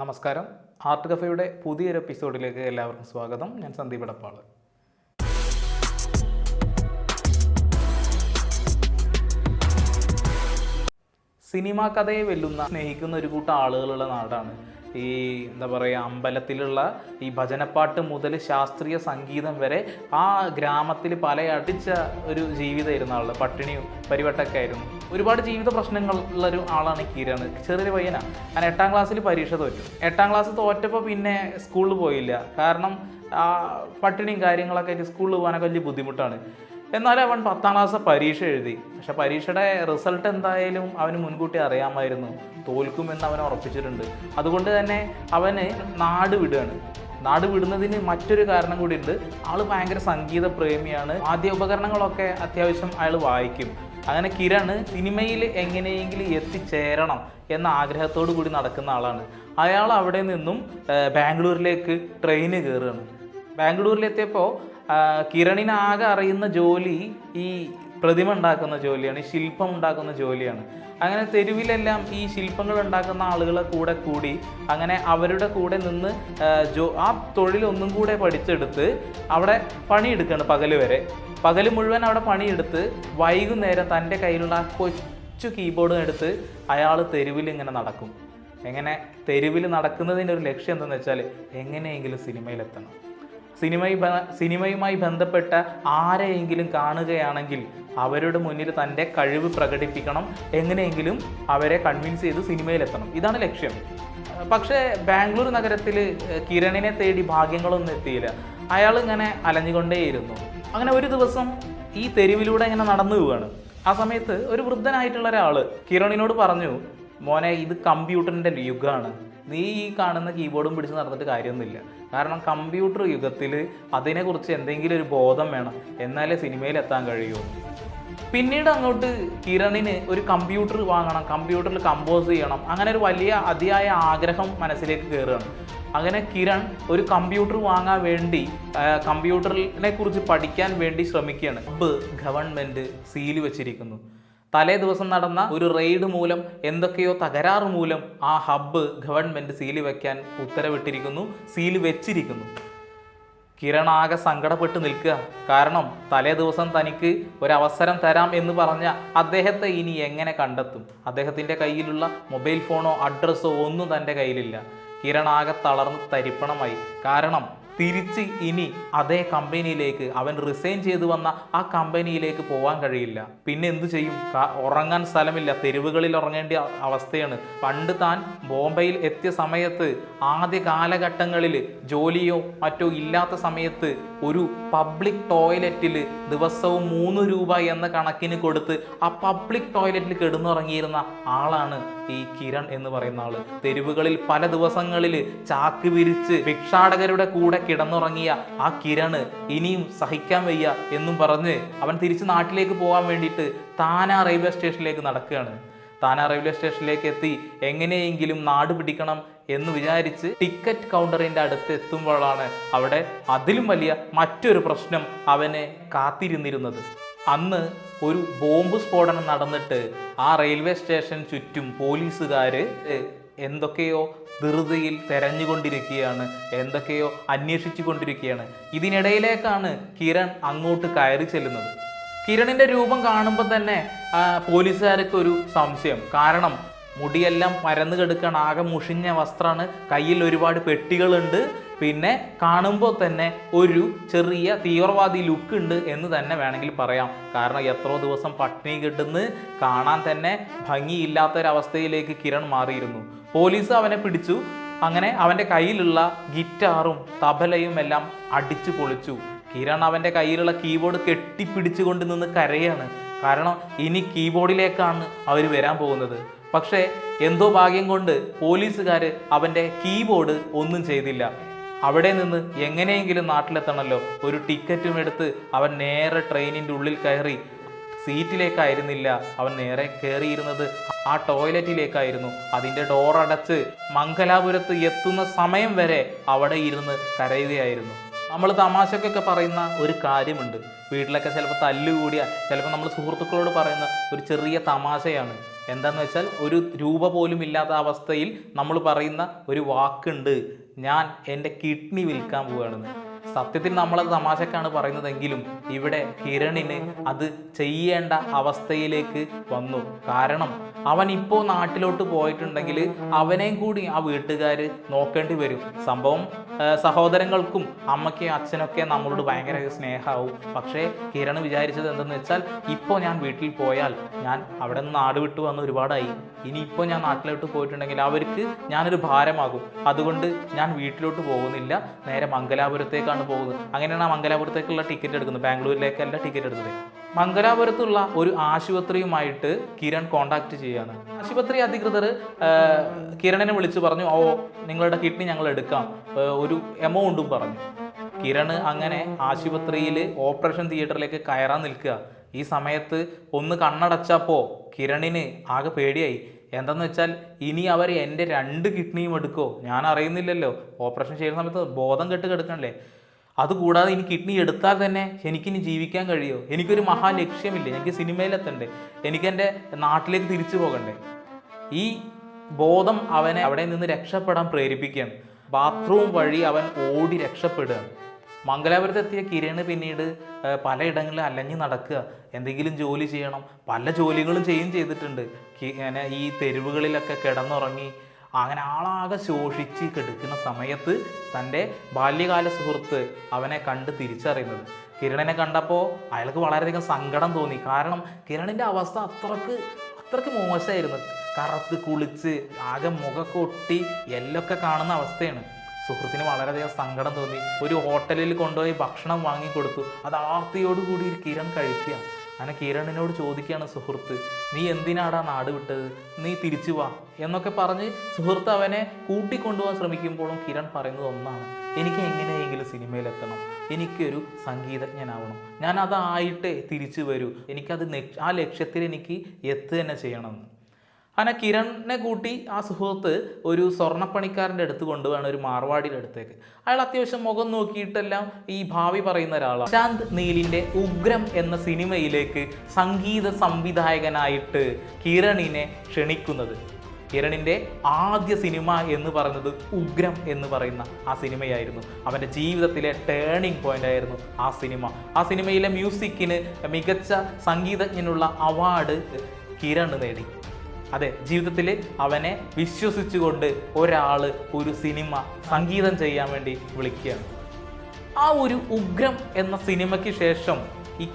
നമസ്കാരം. ആർട്ട് കഫയുടെ പുതിയൊരു എപ്പിസോഡിലേക്ക് എല്ലാവർക്കും സ്വാഗതം. ഞാൻ സന്ദീപ് ഇടപ്പാൾ സിനിമാ കഥയെ വെല്ലുന്ന സ്നേഹിക്കുന്ന ഒരു കൂട്ടം ആളുകളുള്ള നാടാണ് ഈ എന്താ പറയുക അമ്പലത്തിലുള്ള ഈ ഭജനപ്പാട്ട് മുതൽ ശാസ്ത്രീയ സംഗീതം വരെ ആ ഗ്രാമത്തിൽ പല അടിച്ച ഒരു ജീവിതമായിരുന്നു ആൾ പട്ടിണിയും പരിവട്ടൊക്കെ ആയിരുന്നു. ഒരുപാട് ജീവിത പ്രശ്നങ്ങളുള്ളൊരു ആളാണ് കീരൻ ചെറിയൊരു പയ്യനാണ് ഞാൻ എട്ടാം ക്ലാസ്സിൽ പരീക്ഷ തോറ്റു. എട്ടാം ക്ലാസ് തോറ്റപ്പോൾ പിന്നെ സ്കൂളിൽ പോയില്ല. കാരണം ആ പട്ടിണിയും കാര്യങ്ങളൊക്കെ ആയിട്ട് സ്കൂളിൽ പോകാനൊക്കെ വലിയ ബുദ്ധിമുട്ടാണ്. എന്നാലും അവൻ പത്താം ക്ലാസ് പരീക്ഷ എഴുതി. പക്ഷെ പരീക്ഷയുടെ റിസൾട്ട് എന്തായാലും അവന് മുൻകൂട്ടി അറിയാമായിരുന്നു. തോൽക്കുമെന്ന് അവൻ ഉറപ്പിച്ചിട്ടുണ്ട്. അതുകൊണ്ട് തന്നെ അവന് നാട് വിടുകയാണ്. നാട് വിടുന്നതിന് മറ്റൊരു കാരണം കൂടിയുണ്ട്. ആൾ ഭയങ്കര സംഗീത പ്രേമിയാണ് ആദ്യ ഉപകരണങ്ങളൊക്കെ അത്യാവശ്യം അയാൾ വായിക്കും. അങ്ങനെ കിരൺ സിനിമയിൽ എങ്ങനെയെങ്കിലും എത്തിച്ചേരണം എന്ന ആഗ്രഹത്തോടു കൂടി നടക്കുന്ന ആളാണ്. അയാൾ അവിടെ നിന്നും ബാംഗ്ലൂരിലേക്ക് ട്രെയിന് കയറുകയാണ്. ബാംഗ്ലൂരിലെത്തിയപ്പോൾ കിരണിന് ആകെ അറിയുന്ന ജോലി ഈ പ്രതിമ ഉണ്ടാക്കുന്ന ജോലിയാണ് ഈ ശില്പം ഉണ്ടാക്കുന്ന ജോലിയാണ്. അങ്ങനെ തെരുവിലെല്ലാം ഈ ശില്പങ്ങൾ ഉണ്ടാക്കുന്ന ആളുകളെ കൂടെ കൂടി അങ്ങനെ അവരുടെ കൂടെ നിന്ന് ജോ ആ തൊഴിൽ ഒന്നും കൂടെ പഠിച്ചെടുത്ത് അവിടെ പണിയെടുക്കുകയാണ് പകൽ വരെ. പകൽ മുഴുവൻ അവിടെ പണിയെടുത്ത് വൈകുന്നേരം തന്റെ കയ്യിലുള്ള ആ കൊച്ചു കീബോർഡ് എടുത്ത് അയാൾ തെരുവിൽ ഇങ്ങനെ നടക്കും. എങ്ങനെ? തെരുവിൽ നടക്കുന്നതിന്റെ ഒരു ലക്ഷ്യം എന്താണെന്ന് വെച്ചാൽ എങ്ങനെയെങ്കിലും സിനിമയിലെത്തണം. സിനിമയി സിനിമയുമായി ബന്ധപ്പെട്ട ആരെയെങ്കിലും കാണുകയാണെങ്കിൽ അവരുടെ മുന്നിൽ തന്റെ കഴിവ് പ്രകടിപ്പിക്കണം എങ്ങനെയെങ്കിലും അവരെ കൺവിൻസ് ചെയ്ത് സിനിമയിലെത്തണം. ഇതാണ് ലക്ഷ്യം. പക്ഷേ ബാംഗ്ലൂർ നഗരത്തിൽ കിരണിനെ തേടി ഭാഗ്യങ്ങളൊന്നും എത്തിയില്ല. അയാൾ ഇങ്ങനെ അലഞ്ഞുകൊണ്ടേയിരുന്നു. അങ്ങനെ ഒരു ദിവസം ഈ തെരുവിലൂടെ ഇങ്ങനെ നടന്നു പോവുകയാണ് ആ സമയത്ത് ഒരു വൃദ്ധനായിട്ടുള്ള ഒരാൾ കിരണിനോട് പറഞ്ഞു മോനെ ഇത് കമ്പ്യൂട്ടറിന്റെ യുഗമാണ് നീ ഈ കാണുന്ന കീബോർഡും പിടിച്ച് നടന്നിട്ട് കാര്യമൊന്നുമില്ല. കാരണം കമ്പ്യൂട്ടർ യുഗത്തിൽ അതിനെക്കുറിച്ച് എന്തെങ്കിലും ഒരു ബോധം വേണം. എന്നാലേ സിനിമയിൽ എത്താൻ കഴിയൂ. പിന്നീട് അങ്ങോട്ട് കിരണിന് ഒരു കമ്പ്യൂട്ടർ വാങ്ങണം. കമ്പ്യൂട്ടറിൽ കമ്പോസ് ചെയ്യണം. അങ്ങനെ ഒരു വലിയ അതിയായ ആഗ്രഹം മനസ്സിലേക്ക് കയറുകയാണ് അങ്ങനെ കിരൺ ഒരു കമ്പ്യൂട്ടർ വാങ്ങാൻ വേണ്ടി കമ്പ്യൂട്ടറിനെ കുറിച്ച് പഠിക്കാൻ വേണ്ടി ശ്രമിക്കുകയാണ്. ഹബ്ബ് ഗവൺമെന്റ് സീൽ വെച്ചിരിക്കുന്നു. തലേ ദിവസം നടന്ന ഒരു റെയ്ഡ് മൂലം എന്തൊക്കെയോ തകരാറ് മൂലം ആ ഹബ്ബ് ഗവൺമെന്റ് സീൽ വയ്ക്കാൻ ഉത്തരവിട്ടിരിക്കുന്നു സീൽ വെച്ചിരിക്കുന്നു. കിരൺ ആകെ സങ്കടപ്പെട്ട് നിൽക്കുക. കാരണം തലേ ദിവസം തനിക്ക് ഒരവസരം തരാം എന്ന് പറഞ്ഞ അദ്ദേഹത്തെ ഇനി എങ്ങനെ കണ്ടെത്തും? അദ്ദേഹത്തിന്റെ കയ്യിലുള്ള മൊബൈൽ ഫോണോ അഡ്രസ്സോ ഒന്നും തന്റെ കയ്യിലില്ല. കിരൺ ആകെ തളർന്ന് തരിപ്പണമായി. കാരണം തിരിച്ച് ഇനി അതേ കമ്പനിയിലേക്ക് അവൻ റിസൈൻ ചെയ്തു വന്ന ആ കമ്പനിയിലേക്ക് പോകാൻ കഴിയില്ല. പിന്നെ എന്തു ചെയ്യും? ഉറങ്ങാൻ സ്ഥലമില്ല. തെരുവുകളിൽ ഉറങ്ങേണ്ട അവസ്ഥയാണ്. പണ്ട് താൻ ബോംബെയിൽ എത്തിയ സമയത്ത് ആദ്യ കാലഘട്ടങ്ങളിൽ ജോലിയോ മറ്റോ ഇല്ലാത്ത സമയത്ത് ഒരു പബ്ലിക് ടോയ്ലറ്റിൽ ദിവസവും മൂന്ന് രൂപ എന്ന കണക്കിന് കൊടുത്ത് ആ പബ്ലിക് ടോയ്ലറ്റിൽ കിടന്നുറങ്ങിയിരുന്ന ആളാണ് ഈ കിരൺ എന്ന് പറയുന്ന ആൾ. തെരുവുകളിൽ പല ദിവസങ്ങളിൽ ചാക്ക് വിരിച്ച് ഭിക്ഷാടകരുടെ കൂടെ കിടന്നുറങ്ങിയ ആ കിരണ് ഇനിയും സഹിക്കാൻ വയ്യ എന്നും പറഞ്ഞ് അവൻ തിരിച്ച് നാട്ടിലേക്ക് പോകാൻ വേണ്ടിയിട്ട് താന റെയിൽവേ സ്റ്റേഷനിലേക്ക് നടക്കുകയാണ്. താന റെയിൽവേ സ്റ്റേഷനിലേക്ക് എത്തി എങ്ങനെയെങ്കിലും നാട് പിടിക്കണം എന്ന് വിചാരിച്ച് ടിക്കറ്റ് കൗണ്ടറിന്റെ അടുത്ത് എത്തുമ്പോഴാണ് അവിടെ അതിലും വലിയ മറ്റൊരു പ്രശ്നം അവനെ കാത്തിരുന്നിരുന്നത്. അന്ന് ഒരു ബോംബ് സ്ഫോടനം നടന്നിട്ട് ആ റെയിൽവേ സ്റ്റേഷൻ ചുറ്റും പോലീസുകാർ എന്തൊക്കെയോ ധൃതിയിൽ തെരഞ്ഞുകൊണ്ടിരിക്കുകയാണ് എന്തൊക്കെയോ അന്വേഷിച്ചു കൊണ്ടിരിക്കുകയാണ് ഇതിനിടയിലേക്കാണ് കിരൺ അങ്ങോട്ട് കയറി ചെല്ലുന്നത്. കിരണിന്റെ രൂപം കാണുമ്പോൾ തന്നെ പോലീസുകാർക്ക് ഒരു സംശയം. കാരണം മുടിയെല്ലാം പരന്നു കിടക്കുകയാണ് ആകെ മുഷിഞ്ഞ വസ്ത്രമാണ് കയ്യിൽ ഒരുപാട് പെട്ടികളുണ്ട്. പിന്നെ കാണുമ്പോൾ തന്നെ ഒരു ചെറിയ തീവ്രവാദി ലുക്ക് ഉണ്ട് എന്ന് തന്നെ വേണമെങ്കിൽ പറയാം. കാരണം എത്രയോ ദിവസം പട്ടിണി കിട്ടുന്ന കാണാൻ തന്നെ ഭംഗിയില്ലാത്തൊരവസ്ഥയിലേക്ക് കിരൺ മാറിയിരുന്നു. പോലീസ് അവനെ പിടിച്ചു. അങ്ങനെ അവന്റെ കയ്യിലുള്ള ഗിറ്റാറും തബലയും എല്ലാം അടിച്ചു പൊളിച്ചു. കിരൺ അവന്റെ കയ്യിലുള്ള കീബോർഡ് കെട്ടിപ്പിടിച്ചുകൊണ്ട് നിന്ന് കരയാണ്. കാരണം ഇനി കീബോർഡിലേക്കാണ് അവർ വരാൻ പോകുന്നത്. പക്ഷേ എന്തോ ഭാഗ്യം കൊണ്ട് പോലീസുകാർ അവന്റെ കീബോർഡ് ഒന്നും ചെയ്തില്ല. അവിടെ നിന്ന് എങ്ങനെയെങ്കിലും നാട്ടിലെത്തണമല്ലോ ഒരു ടിക്കറ്റും എടുത്ത് അവൻ നേരെ ട്രെയിനിന്റെ ഉള്ളിൽ കയറി. സീറ്റിലേക്കായിരുന്നില്ല. അവൻ നേരെ കയറിയിരുന്നത് ആ ടോയ്ലറ്റിലേക്കായിരുന്നു. അതിന്റെ ഡോറടച്ച് മംഗലാപുരത്ത് എത്തുന്ന സമയം വരെ അവിടെ ഇരുന്ന് കരയുകയായിരുന്നു. നമ്മൾ തമാശക്കൊക്കെ പറയുന്ന ഒരു കാര്യമുണ്ട്. വീട്ടിലൊക്കെ ചിലപ്പോൾ തല്ലുകൂടിയ ചിലപ്പോൾ നമ്മൾ സുഹൃത്തുക്കളോട് പറയുന്ന ഒരു ചെറിയ തമാശയാണ്. എന്താന്ന് വെച്ചാൽ ഒരു രൂപ പോലും ഇല്ലാത്ത അവസ്ഥയിൽ നമ്മൾ പറയുന്ന ഒരു വാക്കുണ്ട് ഞാൻ എന്റെ കിഡ്നി വിൽക്കാൻ പോവുകയാണെന്ന് സത്യത്തിൽ നമ്മളത് തമാശക്കാണ് പറയുന്നതെങ്കിലും ഇവിടെ കിരണിന് അത് ചെയ്യേണ്ട അവസ്ഥയിലേക്ക് വന്നു. കാരണം അവൻ ഇപ്പോൾ നാട്ടിലോട്ട് പോയിട്ടുണ്ടെങ്കിൽ അവനെയും കൂടി ആ വീട്ടുകാർ നോക്കേണ്ടി വരും. സംഭവം സഹോദരങ്ങൾക്കും അമ്മയ്ക്കും അച്ഛനൊക്കെ നമ്മളോട് ഭയങ്കര സ്നേഹമാവും പക്ഷേ കിരൺ വിചാരിച്ചത് എന്തെന്ന് വെച്ചാൽ ഇപ്പോൾ ഞാൻ വീട്ടിൽ പോയാൽ ഞാൻ അവിടെ നിന്ന് നാട് വിട്ടു വന്ന് ഒരുപാടായി. ഇനി ഇപ്പോൾ ഞാൻ നാട്ടിലോട്ട് പോയിട്ടുണ്ടെങ്കിൽ അവർക്ക് ഞാനൊരു ഭാരമാകും. അതുകൊണ്ട് ഞാൻ വീട്ടിലോട്ട് പോകുന്നില്ല. നേരെ മംഗലാപുരത്തേക്കാണ് പോകുന്നത്. അങ്ങനെയാണ് മംഗലാപുരത്തേക്കുള്ള ടിക്കറ്റ് എടുക്കുന്നത്. ബാംഗ്ലൂരിലേക്കല്ല ടിക്കറ്റ് എടുത്തത്. മംഗലാപുരത്തുള്ള ഒരു ആശുപത്രിയുമായിട്ട് കിരൺ കോണ്ടാക്ട് ചെയ്യാണ് ആശുപത്രി അധികൃതർ കിരണിനെ വിളിച്ച് പറഞ്ഞു ഓ നിങ്ങളുടെ കിഡ്നി ഞങ്ങൾ എടുക്കാം. ഒരു എമൗണ്ടും പറഞ്ഞു. കിരൺ അങ്ങനെ ആശുപത്രിയിൽ ഓപ്പറേഷൻ തിയേറ്ററിലേക്ക് കയറാൻ നിൽക്കുക. ഈ സമയത്ത് ഒന്ന് കണ്ണടച്ചപ്പോൾ കിരണിന് ആകെ പേടിയായി. എന്താന്ന് വെച്ചാൽ ഇനി അവർ എന്റെ രണ്ട് കിഡ്നിയും എടുക്കുമോ ഞാൻ അറിയുന്നില്ലല്ലോ. ഓപ്പറേഷൻ ചെയ്യുന്ന സമയത്ത് ബോധം കെട്ട് കിടക്കണല്ലേ? അതുകൂടാതെ ഇനി കിഡ്നി എടുത്താൽ തന്നെ എനിക്കിനി ജീവിക്കാൻ കഴിയുമോ എനിക്കൊരു മഹാ ലക്ഷ്യമില്ല? എനിക്ക് സിനിമയിലെത്തണ്ടേ എനിക്കെന്റെ നാട്ടിലേക്ക് തിരിച്ചു പോകണ്ടേ? ഈ ബോധം അവനെ അവിടെ നിന്ന് രക്ഷപ്പെടാൻ പ്രേരിപ്പിക്കുകയാണ്. ബാത്റൂം വഴി അവൻ ഓടി രക്ഷപ്പെടുകയാണ്. മംഗലാപുരത്ത് എത്തിയ കിരണ് പിന്നീട് പലയിടങ്ങളിൽ അലഞ്ഞു നടക്കുക. എന്തെങ്കിലും ജോലി ചെയ്യണം. പല ജോലികളും ചെയ്യും ചെയ്തിട്ടുണ്ട്. ഈ തെരുവുകളിലൊക്കെ കിടന്നുറങ്ങി അങ്ങനെ ആളാകെ ശോഷിച്ച് കിടക്കുന്ന സമയത്ത് തന്റെ ബാല്യകാല സുഹൃത്ത് അവനെ കണ്ട് തിരിച്ചറിയുന്നത്. കിരണിനെ കണ്ടപ്പോൾ അയാൾക്ക് വളരെയധികം സങ്കടം തോന്നി. കാരണം കിരണിന്റെ അവസ്ഥ അത്രയ്ക്ക് അത്രയ്ക്ക് മോശമായിരുന്നു. കറുത്ത് കുളിച്ച് ആകെ മുഖമൊക്കെ ഒട്ടി എല്ലൊക്കെ കാണുന്ന അവസ്ഥയാണ്. സുഹൃത്തിന് വളരെയധികം സങ്കടം തോന്നി. ഒരു ഹോട്ടലിൽ കൊണ്ടുപോയി ഭക്ഷണം വാങ്ങിക്കൊടുത്തു. അത് ആർത്തിയോടുകൂടി കിരൺ കഴിക്കുക. അങ്ങനെ കിരണിനോട് ചോദിക്കുകയാണ് സുഹൃത്ത് നീ എന്തിനാടാ നാട് വിട്ടത്? നീ തിരിച്ചു വാ. എന്നൊക്കെ പറഞ്ഞ് സുഹൃത്ത് അവനെ കൂട്ടിക്കൊണ്ടുപോകാൻ ശ്രമിക്കുമ്പോഴും കിരൺ പറയുന്നത് ഒന്നാണ് എനിക്ക് എങ്ങനെയെങ്കിലും സിനിമയിലെത്തണം. എനിക്കൊരു സംഗീതജ്ഞനാവണം. ഞാൻ അതായിട്ട് തിരിച്ചു വരൂ. എനിക്കത് ആ ലക്ഷ്യത്തിൽ എനിക്ക് എത്തുക തന്നെ ചെയ്യണമെന്ന്. അങ്ങനെ കിരണിനെ കൂട്ടി ആ സുഹൃത്ത് ഒരു സ്വർണപ്പണിക്കാരന്റെ അടുത്ത് കൊണ്ടുപോകണം ഒരു മാർവാടിയുടെ അടുത്തേക്ക്. അയാൾ അത്യാവശ്യം മുഖം നോക്കിയിട്ടെല്ലാം ഈ ഭാവി പറയുന്ന ഒരാളാണ്. ശാന്ത് നീലിന്റെ ഉഗ്രം എന്ന സിനിമയിലേക്ക് സംഗീത സംവിധായകനായിട്ട് കിരണിനെ ക്ഷണിക്കുന്നത്. കിരണിന്റെ ആദ്യ സിനിമ എന്ന് പറയുന്നത് ഉഗ്രം എന്ന് പറയുന്ന ആ സിനിമയായിരുന്നു. അവന്റെ ജീവിതത്തിലെ ടേണിംഗ് പോയിന്റ് ആയിരുന്നു ആ സിനിമ. ആ സിനിമയിലെ മ്യൂസിക്കിന് മികച്ച സംഗീതജ്ഞനുള്ള അവാർഡ് കിരൺ നേടി. അതെ ജീവിതത്തിൽ അവനെ വിശ്വസിച്ചുകൊണ്ട് ഒരാൾ ഒരു സിനിമ സംഗീതം ചെയ്യാൻ വേണ്ടി വിളിക്കുകയാണ്. ആ ഒരു ഉഗ്രം എന്ന സിനിമയ്ക്ക് ശേഷം ഈ